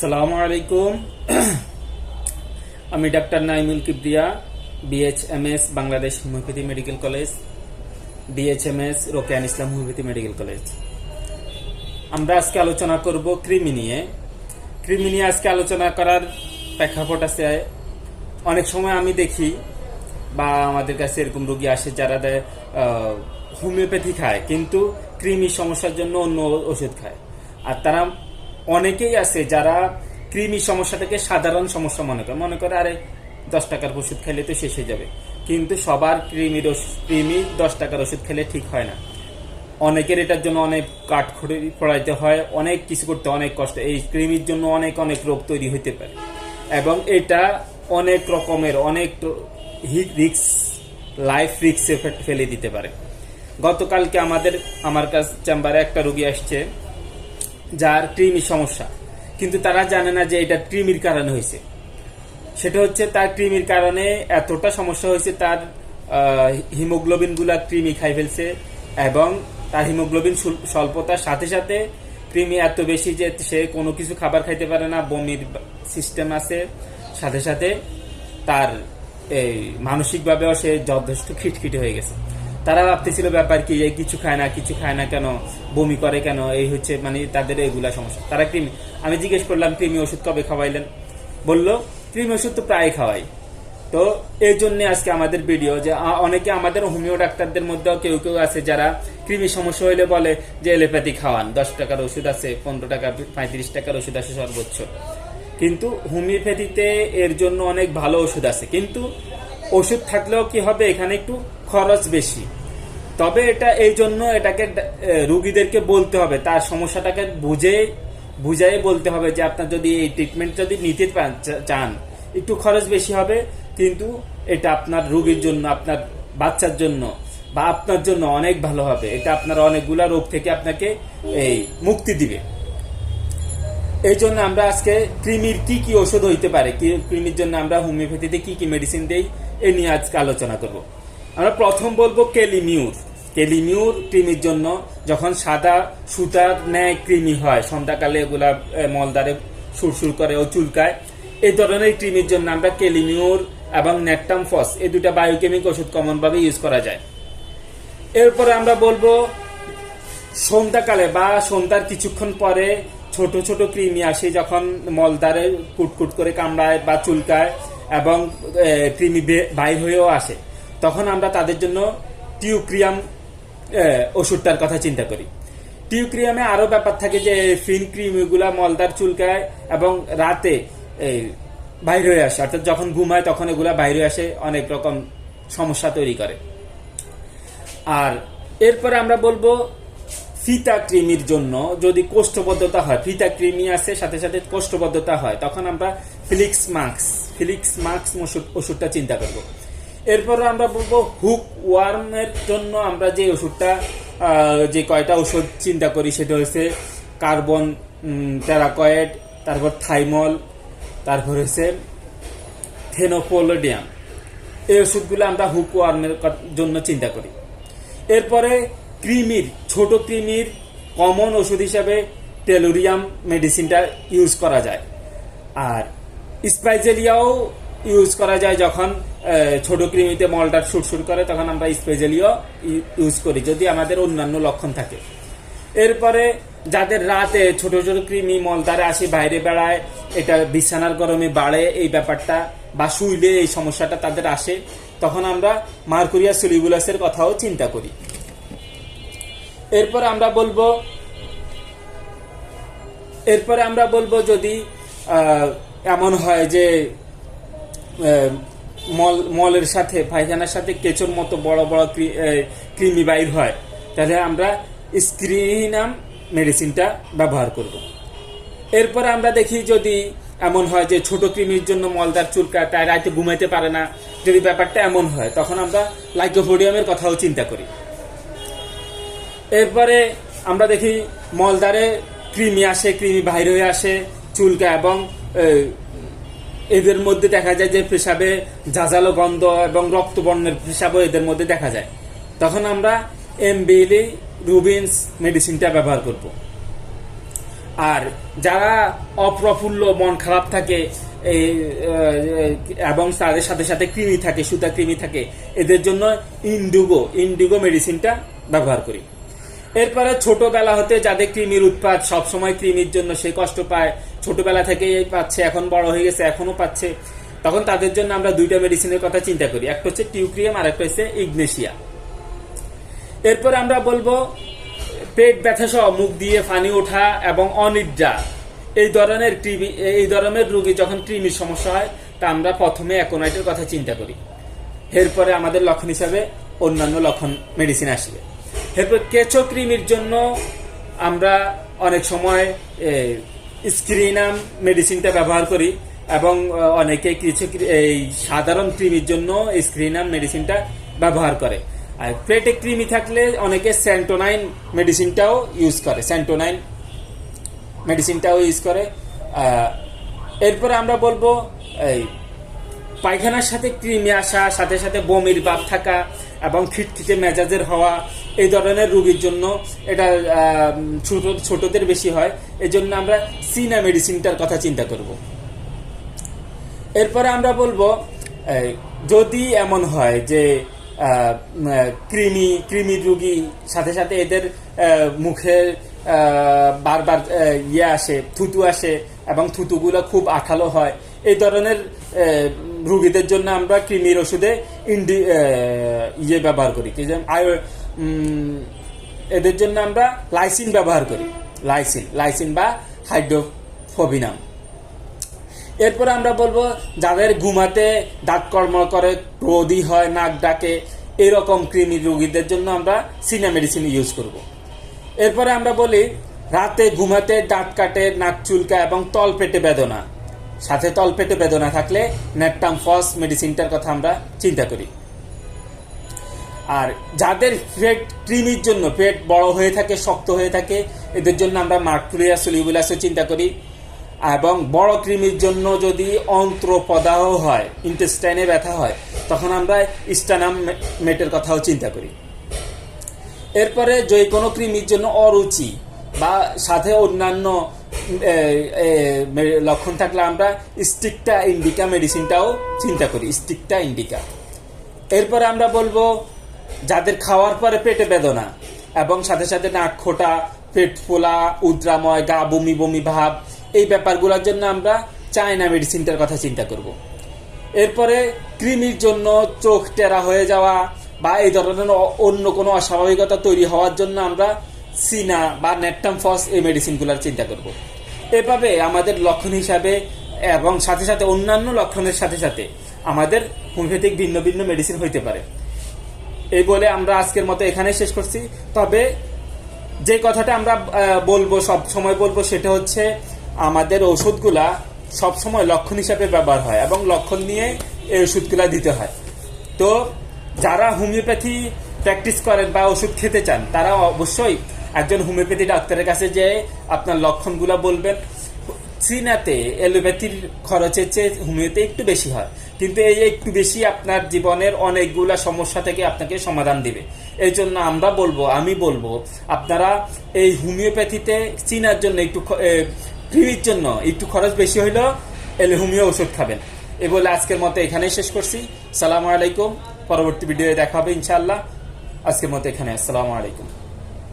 সালামু আলাইকুম। আমি doctor Naimul Kibria BHMS Bangladesh homeopathy medical college BHMS Rokeyan Islam homeopathy medical college. আমরা আজকে আলোচনা করব কৃমি নিয়ে। কৃমি নিয়ে আজকে আলোচনা করার প্রেক্ষাপট আছে, অনেক সময় আমি দেখি বা আমাদের কাছে এরকম রোগী আসে যারা হোমিওপ্যাথি খায়, কিন্তু কৃমি সমস্যার জন্য অন্য ওষুধ খায়। আর তারা অনেকেই আছে যারা কৃমি সমস্যাটাকে সাধারণ সমস্যা মনে করে। মনে করে, আরে, দশ টাকার ওষুধ খেলে তো শেষ হয়ে যাবে। কিন্তু সবার কৃমির কৃমি দশ টাকার ওষুধ খেলে ঠিক হয় না। অনেকের এটার জন্য অনেক কাঠ খড়ি পড়াইতে হয়, অনেক কিছু করতে অনেক কষ্ট। এই কৃমির জন্য অনেক অনেক রোগ তৈরি হতে পারে। এবং এটা অনেক রকমের, অনেক রিক্স, লাইফ রিক্সে ফেলে দিতে পারে। গতকালকে আমাদের, আমার কাছে, চেম্বারে একটা রুগী আসছে। যার কৃমি সমস্যা। কিন্তু তারা জানে না যে এটা কৃমির কারণে হয়েছে। সেটা হচ্ছে তার কৃমির কারণে এতটা সমস্যা হয়েছে তার হিমোগ্লোবিনগুলা কৃমি খাই ফেলছে এবং তার হিমোগ্লোবিন স্বল্পতার সাথে সাথে কৃমি এত বেশি যে সে কোনো কিছু খাবার খাইতে পারে না, বমির সিস্টেম আছে। সাথে সাথে তার এই মানসিকভাবেও সে যথেষ্ট খিটখিটে হয়ে গেছে। তারা ভাবতেছিল ব্যাপার কি, এই কিছু খায় না, কিছু খায় না কেন, বমি করে কেন, এই হচ্ছে মানে তাদের এগুলা সমস্যা। তারা কৃমি আমি জিজ্ঞেস করলাম কৃমি ওষুধ কবে খাওয়াইলেন? বলল কৃমি ওষুধ তো প্রায় খাওয়াই। তো এই জন্য আজকে আমাদের ভিডিও যে অনেকে আমাদের হোমিও ডাক্তারদের মধ্যেও কেউ কেউ আছে যারা কৃমি সমস্যা হইলে বলে যে এলোপ্যাথি খাওয়ান। দশ টাকার ওষুধ আছে, পনেরো টাকা, পঁয়ত্রিশ টাকার ওষুধ আছে সর্বোচ্চ। কিন্তু হোমিওপ্যাথিতে এর জন্য অনেক ভালো ওষুধ আছে। কিন্তু ওষুধ থাকলেও কি হবে? এখানে একটু খরচ বেশি। তবে এটা এই জন্য এটাকে রুগীদেরকে বলতে হবে। তার সমস্যাটাকে বুঝে বুঝাই বলতে হবে যে আপনার যদি এই ট্রিটমেন্ট যদি নিতে চান, একটু খরচ বেশি হবে, কিন্তু এটা আপনার রোগীর জন্য, আপনার বাচ্চার জন্য বা আপনার জন্য অনেক ভালো হবে। এটা আপনার অনেকগুলা রোগ থেকে আপনাকে এই মুক্তি দিবে। এই জন্য আমরা আজকে কৃমির কি কি ওষুধ হইতে পারে কৃমির জন্য আমরা হোমিওপ্যাথিতে কি কি মেডিসিন দেই, এ নিয়ে আজকে আলোচনা করব। আমরা প্রথম বলব কেলিমিউর। কেলিমিউর কৃমির জন্য যখন সাদা সুতার ন্যায় কৃমি হয়, সন্ধ্যাকালে এগুলা মলদারে সুরসুর করে ও চুলকায় এই ধরনের কৃমির জন্য আমরা কেলিমিউর এবং নেকটাম ফস, এই দুটা বায়োকেমিক ওষুধ কমনভাবে ইউজ করা যায়। এরপরে আমরা বলব, সন্ধ্যাকালে বা সন্ধ্যার কিছুক্ষণ পরে ছোট ছোট কৃমি আসে যখন মলদারে কুটকুট করে কামড়ায় বা চুলকায় এবং কৃমি বাইর হয়েও আসে। তখন আমরা তাদের জন্য টিউক্রিয়াম ওষুধটার কথা চিন্তা করি। টিউক্রিয়ামে আরও ব্যাপার থাকে যে, ফিন কৃমিগুলা মলদার চুলকায় এবং রাতে বাইরে হয়ে আসে। অর্থাৎ যখন ঘুমায় তখন এগুলা বাইরে আসে, অনেক রকম সমস্যা তৈরি করে। আর এরপরে আমরা বলব ফিতা কৃমির জন্য, যদি কোষ্ঠবদ্ধতা হয়, ফিতা কৃমি আছে, সাথে সাথে কোষ্ঠবদ্ধতা হয়, তখন আমরা ফিলিক্স মাস্ক ফিলিক্স মাস্ক ওষুধটা চিন্তা করব। এরপরে আমরা বলব হুক ওয়ার্মের জন্য আমরা যে ওষুধটা যে কয়টা ওষুধ চিন্তা করি সেটা হচ্ছে কার্বন টেরাকয়েড তারপর থাইমল তারপর হচ্ছে থেনোপোলোডিয়াম এই ওষুধগুলো আমরা হুক ওয়ার্মের জন্য চিন্তা করি। এরপরে কৃমির, ছোট কৃমির কমন ওষুধ হিসাবে টেলোরিয়াম মেডিসিনটা ইউজ করা যায়। আর স্পাইজেলিয়াও ইউজ করা যায় যখন ছোট কৃমিতে মলটা সুরসুর করে, তখন আমরা স্পাইজেলিয়াও ইউজ করি, যদি আমাদের অন্যান্য লক্ষণ থাকে। এরপরে যাদের রাতে ছোট ছোট কৃমি মলদারে আসে, বাইরে বেড়ায়, এটা বিছানার গরমে বাড়ে, এই ব্যাপারটা, বা শুইলে এই সমস্যাটা তাদের আসে, তখন আমরা মার্কুরিয়া সিলিবুলাসের কথাও চিন্তা করি। এরপর আমরা বলব, এরপরে আমরা বলব যদি এমন হয় যে মল, মলের সাথে, পায়খানার সাথে কেঁচোর মতো বড় বড় কৃমি বাইর হয়, তাহলে আমরা স্ক্রিনাম মেডিসিনটা ব্যবহার করব। এরপর আমরা দেখি যদি এমন হয় যে ছোট কৃমির জন্য মলদার চুলকা তাই রাতে ঘুমাইতে পারে না, যদি ব্যাপারটা এমন হয়, তখন আমরা লাইকোফোডিয়ামের কথাও চিন্তা করি। এরপরে আমরা দেখি মলদারে কৃমি আসে, কৃমি বাইরে হয়ে আসে, চুলকা এবং এদের মধ্যে দেখা যায় যে পেশাবে জাজালো গন্ধ এবং রক্তবর্ণের পেশাবও এদের মধ্যে দেখা যায়। তখন আমরা এমবিলি রুবিনস মেডিসিনটা ব্যবহার করব। আর যারা অপ্রফুল্ল মন খারাপ থাকে এবং তাদের সাথে সাথে কৃমি থাকে সুতা কৃমি থাকে, এদের জন্য ইন্ডিগো ইন্ডিগো মেডিসিনটা ব্যবহার করি। এরপরে ছোটবেলা হতে যাদের কৃমির উৎপাদ সবসময় কৃমির জন্য সে কষ্ট পায় ছোটবেলা থেকে পাচ্ছে, এখন বড় হয়ে গেছে এখনও পাচ্ছে। তখন তাদের জন্য আমরা দুইটা মেডিসিনের কথা চিন্তা করি, একটা হচ্ছে টিউক্রিয়াম আর একটা হচ্ছে ইগনেশিয়া। এরপর আমরা বলব, পেট ব্যথা সহ মুখ দিয়ে পানি ওঠা এবং অনিদ্রা, এই ধরনের কৃমি এই ধরনের রোগী যখন কৃমির সমস্যা হয়, তা আমরা প্রথমে অ্যাকোনাইটের কথা চিন্তা করি। এরপরে আমাদের লক্ষণ হিসাবে অন্যান্য লক্ষণ মেডিসিন আসবে। এরপর কেঁচো কৃমির জন্য আমরা অনেক সময় স্ক্রিনাম মেডিসিনটা ব্যবহার করি এবং অনেকে কিছু এই সাধারণ কৃমির জন্য স্ক্রিনাম মেডিসিনটা ব্যবহার করে। আর পেটে কৃমি থাকলে অনেকে স্যান্টোনাইন মেডিসিনটাও ইউজ করে। স্যান্টোনাইন মেডিসিনটাও ইউজ করে। এরপরে আমরা বলব, এই পায়খানার সাথে কৃমি আসা, সাথে সাথে বমির ভাব থাকা এবং খিটখিটে মেজাজের হওয়া, এই ধরনের রোগীর জন্য এটা ছোট, ছোটদের বেশি হয়। এই জন্য আমরা সিনা মেডিসিনটার কথা চিন্তা করব। এরপরে আমরা বলব যদি এমন হয় যে কৃমি কৃমি রোগী, সাথে সাথে এদের মুখে বারবার ইয়ে আসে, থুতু আসে এবং থুতুগুলো খুব আঠালো হয়, এই ধরনের রোগীদের জন্য আমরা কৃমির ওষুধে ইন্ডি ইয়ে ব্যবহার করি। কি যে আয়ো এদের জন্য আমরা লাইসিন ব্যবহার করি। লাইসিন লাইসিন বা হাইড্রোফোবিনাম এরপর আমরা বলব, যাদের ঘুমাতে দাঁত কর্ম করে ক্রোধি হয়, নাক ডাকে, এরকম কৃমি রোগীদের জন্য আমরা সিনা মেডিসিন ইউজ করব। এরপরে আমরা বলি, রাতে ঘুমাতে দাঁত কাটে, নাক চুলকা এবং তল পেটে বেদনা। সাথে তল পেটে বেদনা থাকলে নেটটাম ফস মেডিসিনটার কথা আমরা চিন্তা করি। আর যাদের পেট কৃমির জন্য, পেট বড় হয়ে থাকে, শক্ত হয়ে থাকে, এদের জন্য আমরা মার্কুরিয়া সলিউবুলাসও চিন্তা করি। এবং বড় কৃমির জন্য যদি অন্ত্র প্রদাহ হয়, ইন্টেস্টাইনে ব্যথা হয়, তখন আমরা স্টানাম মেটের কথাও চিন্তা করি। এরপরে যে কোনো কৃমির জন্য অরুচি বা সাথে অন্যান্য লক্ষণ থাকলে আমরা স্টিকটা ইন্ডিকা মেডিসিনটাও চিন্তা করি, স্টিকটা ইন্ডিকা। এরপরে আমরা বলব যাদের খাওয়ার পরে পেটে বেদনা এবং সাথে সাথে নাক খোটা, পেট ফোলা, উদ্রাময়, গা বমি বমি ভাব, এই ব্যাপারগুলোর জন্য আমরা চায়না মেডিসিনটার কথা চিন্তা করব। এরপরে কৃমির জন্য চোখ টেরা হয়ে যাওয়া বা এই ধরনের অন্য কোনো অস্বাভাবিকতা তৈরি হওয়ার জন্য আমরা সিনা বা নেটটাম ফস এই মেডিসিনগুলোর চিন্তা করব। এভাবে আমাদের লক্ষণ হিসাবে এবং সাথে সাথে অন্যান্য লক্ষণের সাথে সাথে আমাদের হোমিওপ্যাথিক ভিন্ন ভিন্ন মেডিসিন হইতে পারে। এই বলে আমরা আজকের মতো এখানে শেষ করছি। তবে যে কথাটা আমরা বলব, সব সময় বলব, সেটা হচ্ছে আমাদের ওষুধগুলা সব সময় লক্ষণ হিসাবে ব্যবহার হয় এবং লক্ষণ নিয়ে এই ওষুধগুলা দিতে হয়। তো যারা হোমিওপ্যাথি প্র্যাকটিস করেন বা ওষুধ খেতে চান, তারা অবশ্যই একজন হোমিওপ্যাথি ডাক্তারের কাছে যেয়ে আপনার লক্ষণগুলা বলবেন, চীনাতে অ্যালোপ্যাথির খরচের চেয়ে হোমিওতে একটু বেশি হয়। কিন্তু এই একটু বেশি আপনার জীবনের অনেকগুলা সমস্যা থেকে আপনাকে সমাধান দিবে। এই জন্য আমরা বলব, আমি বলব, আপনারা এই হোমিওপ্যাথিতে চীনার জন্য একটু কৃমির জন্য একটু খরচ বেশি হইলেও হোমিও ওষুধ খাবেন। এ বলে আজকের মতো এখানেই শেষ করছি। সালামু আলাইকুম, পরবর্তী ভিডিওয়ে দেখা হবে ইনশাআল্লাহ। আজকের মতো এখানে, আসসালামু আলাইকুম।